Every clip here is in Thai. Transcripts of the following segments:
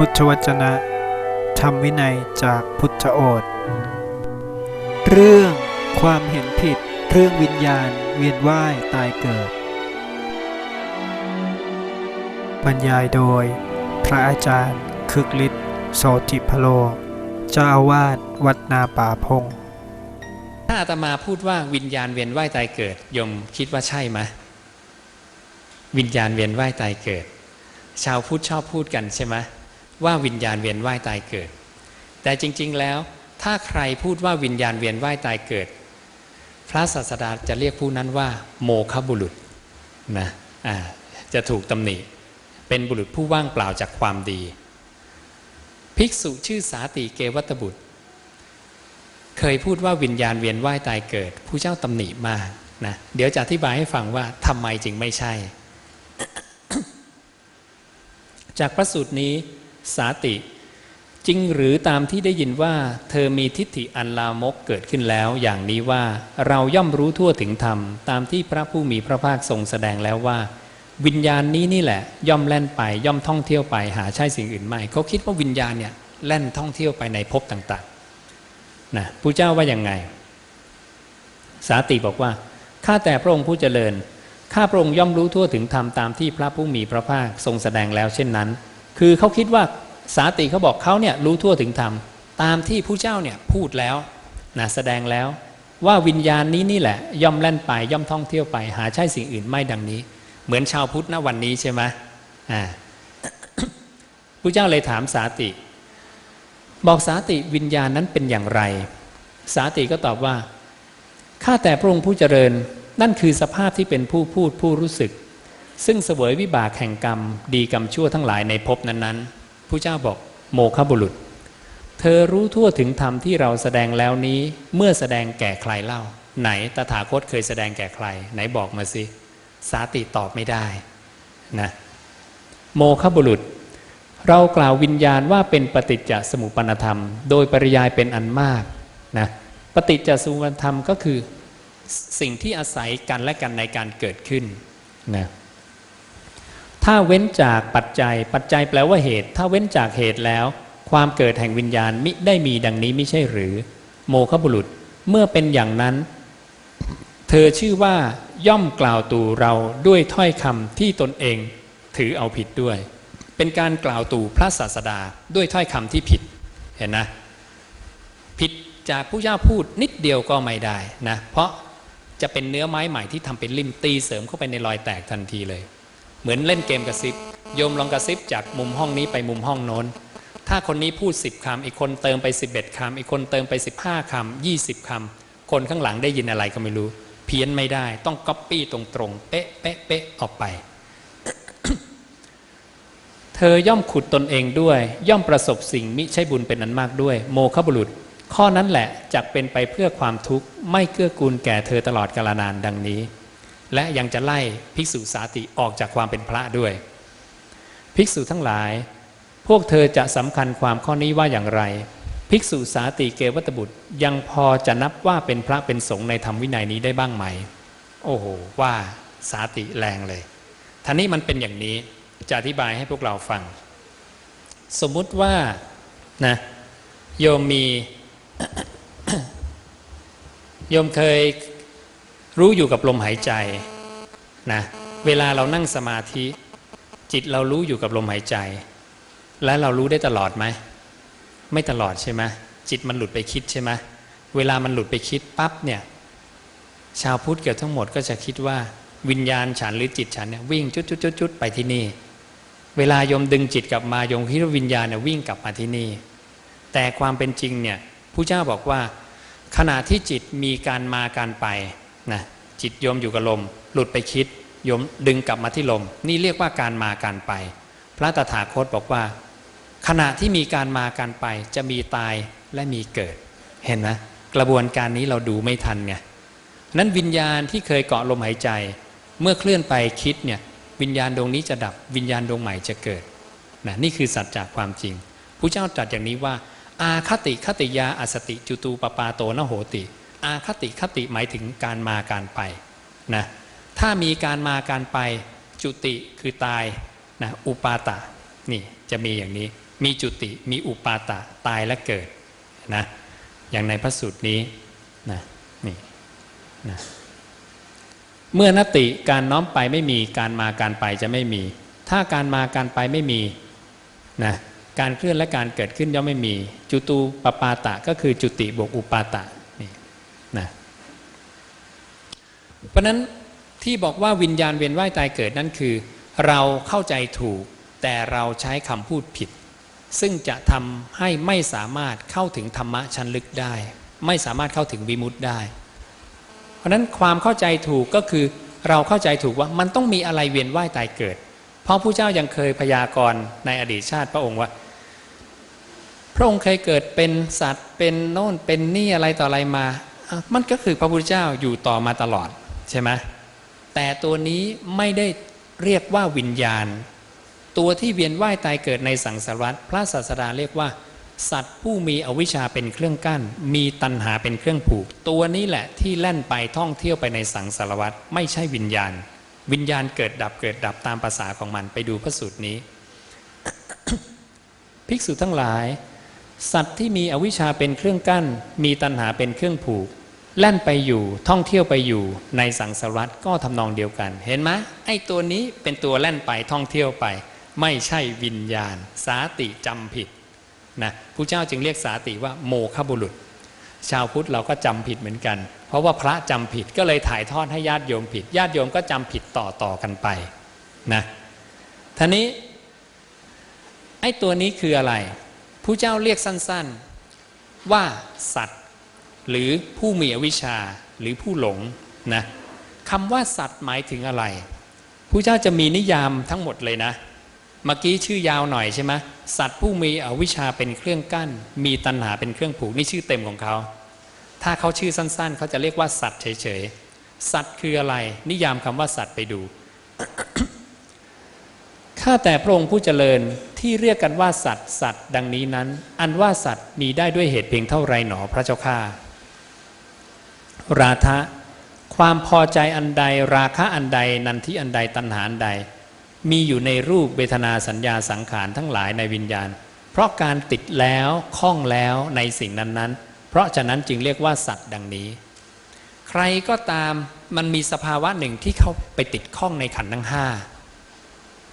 พุทธวจนะ ธรรมวินัยจากพุทธโอษเรื่องความเห็นผิดเรื่องวิญญาณเวียนว่ายตายเกิด บรรยายโดย พระอาจารย์คึกฤทธิ์โสติพโล เจ้าอาวาสวัดนาป่าพง ถ้าอาตมาพูดว่าวิญญาณเวียนว่ายตายเกิดยมคิดว่าใช่ไหมวิญญาณเวียนว่ายตายเกิด ชาวพุทธชอบพูดกันใช่ไหม ว่าวิญญาณเวียนว่ายตายเกิด แต่จริงๆแล้วถ้าใครพูดว่าวิญญาณเวียนว่ายตายเกิด พระศาสดาจะเรียกผู้นั้นว่า โมฆะบุรุษนะอ่าจะถูกตำหนิเป็นบุรุษผู้ว่างเปล่าจากความดี ภิกษุชื่อสาติเกวัตบุตร เคยพูดว่าวิญญาณเวียนว่ายตายเกิด ผู้เจ้าตำหนิมากนะเดี๋ยวจะอธิบายให้ฟังว่าทำไมจึงไม่ใช่ จากพระสูตรนี้ สาติ จริงหรือตามที่ได้ยินว่า เธอมีทิฏฐิอันลามกเกิดขึ้นแล้ว อย่างนี้ว่าเราย่อมรู้ทั่วถึงธรรม ตามที่พระผู้มีพระภาคทรงแสดงแล้วว่า วิญญาณนี้นี่แหละ ย่อมแล่นไปย่อมท่องเที่ยวไปหาใช่สิ่งอื่นไม่เขาคิดว่าวิญญาณเนี่ยแล่นท่องเที่ยวไปในภพต่างๆนะผู้เจ้าว่าอย่างไง สาติบอกว่าข้าแต่พระองค์ผู้เจริญข้าพระองค์ย่อมรู้ทั่วถึงธรรมตามที่พระผู้มีพระภาคทรงแสดงแล้วเช่นนั้น คือเขาคิดว่าสาติเขาบอกเขาเนี่ยรู้ทั่วถึงธรรมตามที่ผู้เจ้าเนี่ยพูดแล้วนะแสดงแล้วว่าวิญญาณนี้นี่แหละ ย่อมแล่นไปย่อมท่องเที่ยวไป หาใช่สิ่งอื่นไม่ดังนี้ เหมือนชาวพุทธณวันนี้ใช่ไหมอ่าผู้เจ้าเลยถามสาติ บอกสาติวิญญาณนั้นเป็นอย่างไร สาติก็ตอบว่าข้าแต่พระองค์ผู้เจริญ นั่นคือสภาพที่เป็นผู้พูดผู้รู้สึก ซึ่งเสวยวิบากแห่งกรรม ดีกรรมชั่วทั้งหลายในภพนั้นๆผู้เจ้าบอกโมฆะบุรุษ เธอรู้ทั่วถึงธรรมที่เราแสดงแล้วนี้เมื่อแสดงแก่ใครเล่า ไหนตถาคตเคยแสดงแก่ใคร ไหนบอกมาสิ สาติตอบไม่ได้นะโมฆะบุรุษ เรากล่าววิญญาณว่าเป็นปฏิจจสมุปนธรรม โดยปริยายเป็นอันมากนะปฏิจจสมุปนธรรมก็คือสิ่งที่อาศัยกันและกันในการเกิดขึ้นนะ ถ้าเว้นจากปัจจัย ปัจจัยแปลว่าเหตุ ถ้าเว้นจากเหตุแล้ว ความเกิดแห่งวิญญาณมิได้มีดังนี้ไม่ใช่หรือ โมฆะบุรุษเมื่อเป็นอย่างนั้น เธอชื่อว่าย่อมกล่าวตู่เราด้วยถ้อยคำที่ตนเองถือเอาผิดด้วย เป็นการกล่าวตู่พระศาสดาด้วยถ้อยคำที่ผิดเห็นนะ ผิดจากผู้เจ้าพูดนิดเดียวก็ไม่ได้นะเพราะจะเป็นเนื้อไม้ใหม่ที่ทำเป็นริมตีเสริมเข้าไปในรอยแตกทันทีเลย เหมือนเล่นเกมกระซิบโยมลองกระซิบจากมุมห้องนี้ไปมุมห้องโน้น ถ้าคนนี้พูด 10คำอีกคนเติมไป 11คำอีกคนเติมไป 15คำ20คำคนข้างหลังได้ยินอะไรก็ไม่รู้ เพี้ยนไม่ได้ ต้องก๊อปปี้ตรงๆ เป๊ะเป๊ะเป๊ะออกไป เธอย่อมขุดตนเองด้วย ย่อมประสบสิ่งมิใช่บุญเป็นอันมากด้วย โมฆะบุรุษ ข้อนั้นแหละจักเป็นไปเพื่อความทุกข์ไม่เกื้อกูลแก่เธอตลอดกาลนานดังนี้ และยังจะไล่ภิกษุสาติออกจากความเป็นพระด้วย ภิกษุทั้งหลาย พวกเธอจะสำคัญความข้อนี้ว่าอย่างไร ภิกษุสาติเกวัตบุตรยังพอจะนับว่าเป็นพระเป็นสงฆ์ในธรรมวินัยนี้ได้บ้างไหม โอ้โห ว่าสาติแรงเลยท่านี้มันเป็นอย่างนี้จะอธิบายให้พวกเราฟัง สมมุติว่านะโยมมีโยมเคย รู้อยู่กับลมหายใจนะเวลาเรานั่งสมาธิ จิตเรารู้อยู่กับลมหายใจ และเรารู้ได้ตลอดไหมไม่ตลอดใช่ไหมจิตมันหลุดไปคิดใช่ไหมเวลามันหลุดไปคิดปั๊บเนี่ยชาวพุทธเกือบทั้งหมดก็จะคิดว่าวิญญาณฉันหรือจิตฉันเนี่ยวิ่งจุดจุดจุดจุดไปที่นี่ เวลาโยมดึงจิตกลับมาโยมคิดว่าวิญญาณเนี่ยวิ่งกลับมาที่นี่ แต่ความเป็นจริงเนี่ยผู้เจ้าบอกว่า ขณะที่จิตมีการมาการไป นะจิตโยมอยู่กับลม หลุดไปคิดโยมดึงกลับมาที่ลม นี่เรียกว่าการมาการไป พระตถาคตบอกว่า ขณะที่มีการมาการไปจะมีตายและมีเกิด เห็นไหมกระบวนการนี้เราดูไม่ทันไงนั้นวิญญาณที่เคยเกาะลมหายใจ เมื่อเคลื่อนไปคิดเนี่ยวิญญาณดวงนี้จะดับวิญญาณดวงใหม่จะเกิดนะนี่คือสัจจากความจริงผู้เจ้าตรัสอย่างนี้ว่า อาคติคติยาอสติจุตูปปาโตนโหติ อาคติคติหมายถึงการมาการไปนะถ้ามีการมาการไปจุติคือตายนะอุปาตะนี่จะมีอย่างนี้มีจุติมีอุปาตะตายและเกิดนะอย่างในพระสูตรนี้นะนี่นะเมื่อนติการน้อมไปไม่มีการมาการไปจะไม่มี ถ้าการมาการไปไม่มีนะการเคลื่อนและการเกิดขึ้นย่อมไม่มี จุตูปปาตะก็คือจุติบวกอุปาตะนี่นะ เพราะฉะนั้นที่บอกว่าวิญญาณเวียนว่ายตายเกิดนั่นคือ เราเข้าใจถูก แต่เราใช้คำพูดผิด ซึ่งจะทำให้ไม่สามารถเข้าถึงธรรมะชั้นลึกได้ ไม่สามารถเข้าถึงวิมุตติได้ เพราะนั้นความเข้าใจถูกก็คือเราเข้าใจถูกว่ามันต้องมีอะไรเวียนว่ายตายเกิด เพราะผู้เจ้ายังเคยพยากรณ์ในอดีตชาติพระองค์ว่า พระองค์เคยเกิดเป็นสัตว์เป็นโน่นเป็นนี่อะไรต่ออะไรมา มันก็คือพระพุทธเจ้าอยู่ต่อมาตลอด ใช่ไหมแต่ตัวนี้ไม่ได้เรียกว่าวิญญาณ ตัวที่เวียนว่ายตายเกิดในสังสารวัฏพระศาสดาเรียกว่า สัตว์ผู้มีอวิชชาเป็นเครื่องกั้น มีตัณหาเป็นเครื่องผูก ตัวนี้แหละที่แล่นไปท่องเที่ยวไปในสังสารวัฏไม่ใช่วิญญาณ วิญญาณเกิดดับเกิดดับตามภาษาของมันไปดูพระสูตรนี้ ภิกษุทั้งหลาย สัตว์ที่มีอวิชชาเป็นเครื่องกั้น มีตัณหาเป็นเครื่องผูก แล่นไปอยู่ท่องเที่ยวไปอยู่ในสังสารวัฏก็ทำนองเดียวกัน เห็นไหมไอ้ตัวนี้เป็นตัวแล่นไปท่องเที่ยวไป ไม่ใช่วิญญาณ สาติจำผิดนะผู้เจ้าจึงเรียกสาติว่าโมฆบุรุษ ชาวพุทธเราก็จำผิดเหมือนกัน เพราะว่าพระจำผิดก็เลยถ่ายทอดให้ญาติโยมผิด ญาติโยมก็จำผิดต่อต่อกันไปนะท่านี้ไอ้ตัวนี้คืออะไรผู้เจ้าเรียกสั้นๆว่าสัตว์ หรือผู้มีอวิชชาหรือผู้หลงนะคำว่าสัตว์หมายถึงอะไรผู้เจ้าจะมีนิยามทั้งหมดเลยนะ เมื่อกี้ชื่อยาวหน่อยใช่ไหมสัตว์ผู้มีอวิชชาเป็นเครื่องกั้น มีตัณหาเป็นเครื่องผูกนี่ชื่อเต็มของเขา ถ้าเขาชื่อสั้นๆ เขาจะเรียกว่าสัตว์เฉยๆ สัตว์คืออะไร นิยามคำว่าสัตว์ไปดูข้าแต่พระองค์ผู้เจริญที่เรียกกันว่าสัตว์สัตว์ดังนี้นั้น อันว่าสัตว์มีได้ด้วยเหตุเพียงเท่าไรหนอพระเจ้าข้า ราทะความพอใจอันใดราคะอันใดนันทิอันใดตัณหาอันใด มีอยู่ในรูปเวทนาสัญญาสังขารทั้งหลายในวิญญาณ เพราะการติดแล้วคล้องแล้วในสิ่งนั้นๆ เพราะฉะนั้นจึงเรียกว่าสัตว์ดังนี้ ใครก็ตามมันมีสภาวะหนึ่งที่เขาไปติดข้องในขันธ์ทั้งห้า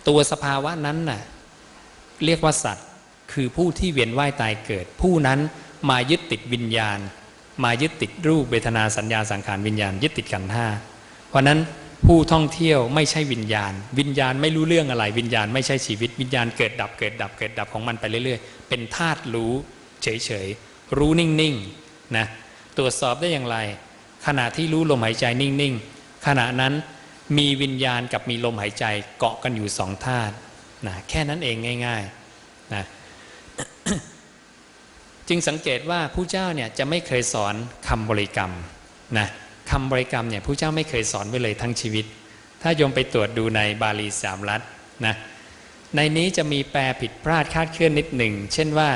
ตัวสภาวะนั้นน่ะเรียกว่าสัตว์ คือผู้ที่เวียนว่ายตายเกิด ผู้นั้นมายึดติดวิญญาณ มายึดติดรูปเวทนาสัญญาสังขารวิญญาณยึดติดขันห้าเพราะนั้นผู้ท่องเที่ยวไม่ใช่วิญญาณ วิญญาณไม่รู้เรื่องอะไร วิญญาณไม่ใช่ชีวิตวิญญาณเกิดดับเกิดดับเกิดดับของมันไปเรื่อยๆ เป็นธาตุรู้เฉยๆ รู้นิ่งๆนะตรวจสอบได้อย่างไร ขณะที่รู้ลมหายใจนิ่งๆ ขณะนั้นมีวิญญาณกับมีลมหายใจเกาะกันอยู่สองธาตุนะแค่นั้นเองง่ายๆนะ จึงสังเกตว่าผู้เจ้าเนี่ยจะไม่เคยสอนคำบริกรรมนะคำบริกรรมเนี่ยผู้เจ้าไม่เคยสอนไว้เลยทั้งชีวิต ถ้าโยมไปตรวจดูในบาลีสามรัฐนะในนี้จะมีแปลผิดพลาดคาดเคลื่อนนิดหนึ่ง เช่นว่า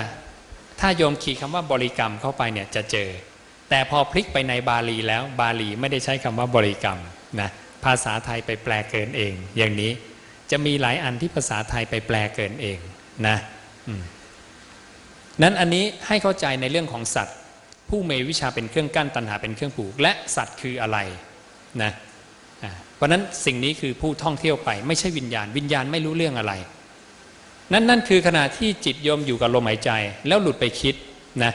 ถ้าโยมขีดคำว่าบริกรรมเข้าไปเนี่ยจะเจอ แต่พอพลิกไปในบาลีแล้วบาลีไม่ได้ใช้คำว่าบริกรรมนะภาษาไทยไปแปลเกินเอง อย่างนี้จะมีหลายอันที่ภาษาไทยไปแปลเกินเองนะอืม นั้นอันนี้ให้เข้าใจในเรื่องของสัตว์ ผู้มีวิชาเป็นเครื่องกั้นตัณหาเป็นเครื่องผูก และสัตว์คืออะไรนะเพราะนั้นสิ่งนี้คือผู้ท่องเที่ยวไป ไม่ใช่วิญญาณ วิญญาณไม่รู้เรื่องอะไร นั่นนั่นคือขณะที่จิตโยมอยู่กับลมหายใจ แล้วหลุดไปคิดนะ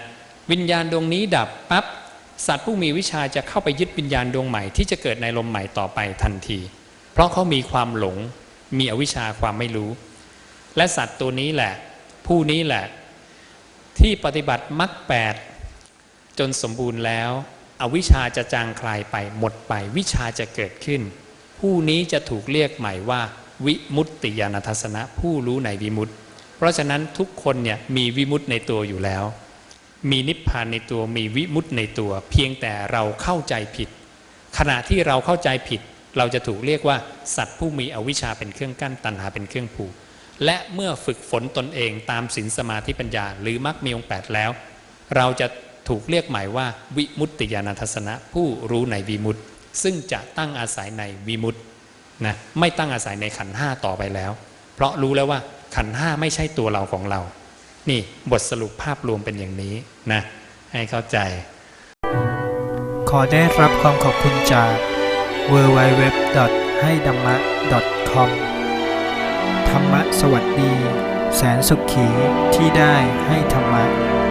วิญญาณดวงนี้ดับปั๊บสัตว์ผู้มีวิชาจะเข้าไปยึดวิญญาณดวงใหม่ ที่จะเกิดในลมใหม่ต่อไปทันที เพราะเขามีความหลง มีอวิชชาความไม่รู้ และสัตว์ตัวนี้แหละ ผู้นี้แหละ ที่ปฏิบัติมรรคแปดจนสมบูรณ์แล้ว อวิชชาจะจางคลายไปหมดไปวิชาจะเกิดขึ้น ผู้นี้จะถูกเรียกใหม่ว่า วิมุตติญาณทัศนะผู้รู้ในวิมุตติ เพราะฉะนั้นทุกคนเนี่ยมีวิมุตติในตัวอยู่แล้ว มีนิพพานในตัวมีวิมุตติในตัว เพียงแต่เราเข้าใจผิด ขณะที่เราเข้าใจผิด เราจะถูกเรียกว่า สัตว์ผู้มีอวิชชาเป็นเครื่องกั้นตัณหาเป็นเครื่องผูก และเมื่อฝึกฝนตนเองตามศีลสมาธิปัญญา หรือมรรคมีองค์ดแล้ว เราจะถูกเรียกหมายว่า วิมุตติญาณทัศนะผู้รู้ในวิมุตติ ซึ่งจะตั้งอาศัยในวิมุตตินะไม่ตั้งอาศัยในขันห้าต่อไปแล้ว เพราะรู้แล้วว่าขันห้าไม่ใช่ตัวเราของเรา นี่บทสรุปภาพรวมเป็นอย่างนี้นะให้เข้าใจ ขอได้รับความขอบคุณจาก w w w ให้ดัมมะ .com ธรรมะสวัสดี แสนสุขขีที่ได้ให้ธรรมะ